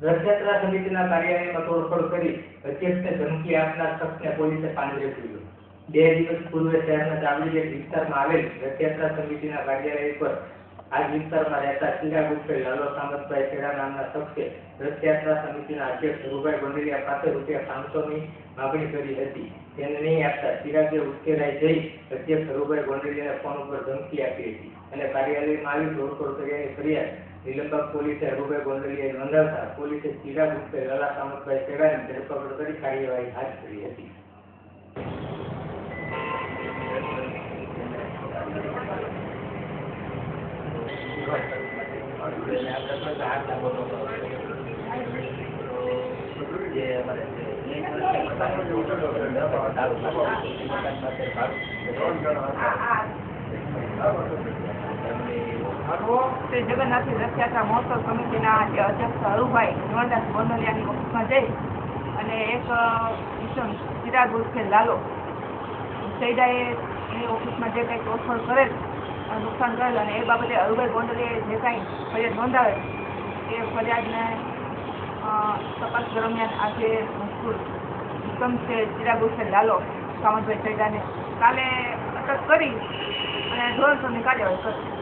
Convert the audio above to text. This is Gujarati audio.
રથયાત્રા સમિતિના કાર્યાલયમાં તોડફોડ કરી અધ્યક્ષને ધમકી આપનાર શખ્સને પોલીસે પાંજરે પૂર્યો બે દિવસ પૂર્વે શહેરના ચાવડી વિસ્તારમાં આવેલ રથયાત્રા સમિતિના કાર્યાલય પર આ વિસ્તારમાં રહેતા ચિરાગ ગુપ્તે લાલો સામતભાઈ ખેડા નામના શખ્સે રથયાત્રા સમિતિના અધ્યક્ષ ધીરુભાઈ ગોંડલિયા પાસે રૂપિયા પાંચસોની માગણી કરી હતી. તેને નહીં આપતા ચિરાગે ઉશ્કેરાઈ જઈ અધ્યક્ષ ધીરુભાઈ ગોંડલિયાને ફોન ઉપર ધમકી આપી હતી અને કાર્યાલયમાં આવી તોડફોડ કર્યાની ફરિયાદ નિલંબક પોલીસે હરુભાઈ ગોંડલિયાએ નોંધાવતા પોલીસે ચિરાગ ગુપ્તે લાલા સામતભાઈ ખેડાની ધરપકડ કરી કાર્યવાહી હાથ ધરી હતી. શ્રી જગન્નાથની રથયાત્રા મહોત્સવ સમિતિના જે અધ્યક્ષ હરુભાઈ નોરદાસ ગોંડલિયાની ઓફિસમાં જઈ અને એક મિશન ચિરાગ ઉર્ફે લાલો. સૈદાએ એની ઓફિસમાં જે કંઈક તોડફોડ કરેલ નુકસાન કરેલ અને એ બાબતે અરુભાઈ ગોંડલિયાએ જે કાંઈ ફરિયાદ નોંધાવેલ, એ ફરિયાદને તપાસ દરમિયાન આજે ઈસમ છે, ચિરાગ ઉર્ફે લાલો, સામંતભાઈ ચૈડાને કાલે અટક કરી અને ધોરણસરની કાર્યવાહી કરી.